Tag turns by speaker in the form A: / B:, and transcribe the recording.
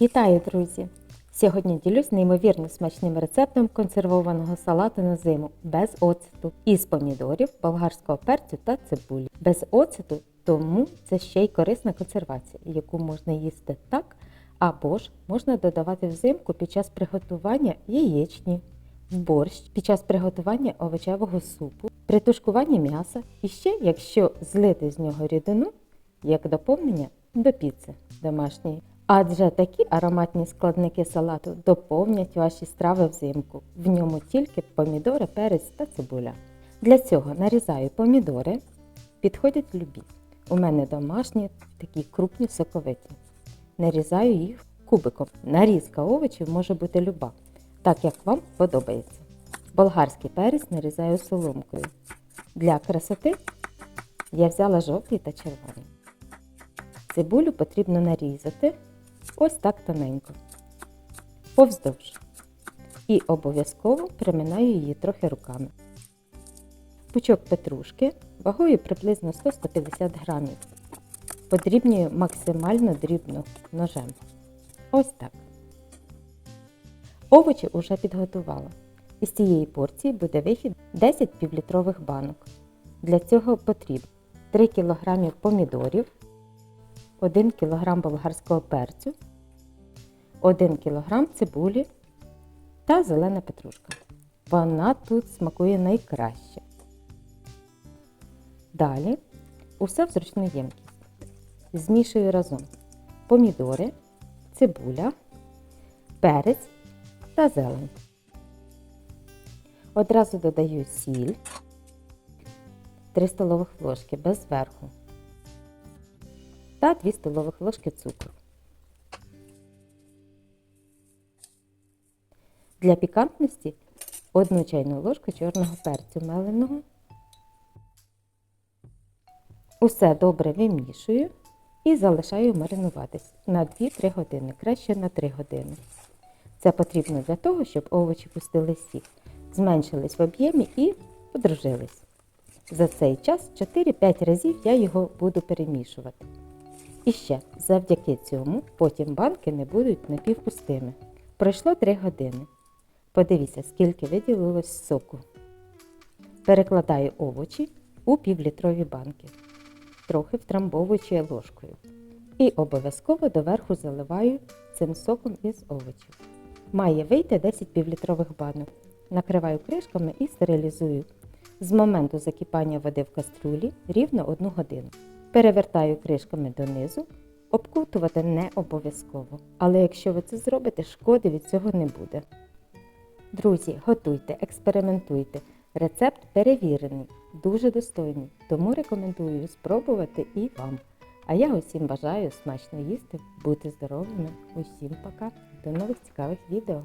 A: Вітаю, друзі! Сьогодні ділюсь неймовірно смачним рецептом консервованого салату на зиму без оцету із помідорів, болгарського перцю та цибулі. Без оцету, тому це ще й корисна консервація, яку можна їсти так, або ж можна додавати взимку під час приготування яєчні, борщ, під час приготування овочевого супу, при тушкуванні м'яса і ще, якщо злити з нього рідину, як доповнення до піци домашньої. Адже такі ароматні складники салату доповнять ваші страви взимку. В ньому тільки помідори, перець та цибуля. Для цього нарізаю помідори, підходять любі. У мене домашні, такі крупні соковиті. Нарізаю їх кубиком. Нарізка овочів може бути люба, так як вам подобається. Болгарський перець нарізаю соломкою. Для красоти я взяла жовтий та червоний. Цибулю потрібно нарізати ось так тоненько, повздовж. І обов'язково приминаю її трохи руками. Пучок петрушки вагою приблизно 100-150 грамів. Подрібнюю максимально дрібно ножем. Ось так. Овочі уже підготувала. Із цієї порції буде вихід 10 півлітрових банок. Для цього потрібно 3 кг помідорів, 1 кг болгарського перцю, 1 кг цибулі та зелена петрушка. Вона тут смакує найкраще. Далі усе в зручну ємкість. Змішую разом помідори, цибуля, перець та зелень. Одразу додаю сіль 3 столових ложки без верху та 2 столових ложки цукру. Для пікантності 1 чайну ложку чорного перцю меленого. Усе добре вимішую і залишаю маринуватись на 2-3 години, краще на 3 години. Це потрібно для того, щоб овочі пустили сік, зменшились в об'ємі і подружились. За цей час 4-5 разів я його буду перемішувати. І ще, завдяки цьому, потім банки не будуть напівпустими. Пройшло 3 години. Подивіться, скільки виділилось соку. Перекладаю овочі у півлітрові банки, трохи втрамбовуючи ложкою. І обов'язково доверху заливаю цим соком із овочів. Має вийти 10 півлітрових банок. Накриваю кришками і стерилізую. З моменту закипання води в кастрюлі рівно 1 годину. Перевертаю кришками донизу. Обкутувати не обов'язково. Але якщо ви це зробите, шкоди від цього не буде. Друзі, готуйте, експериментуйте. Рецепт перевірений, дуже достойний, тому рекомендую спробувати і вам. А я усім бажаю смачно їсти, бути здоровими. Усім пока. До нових цікавих відео.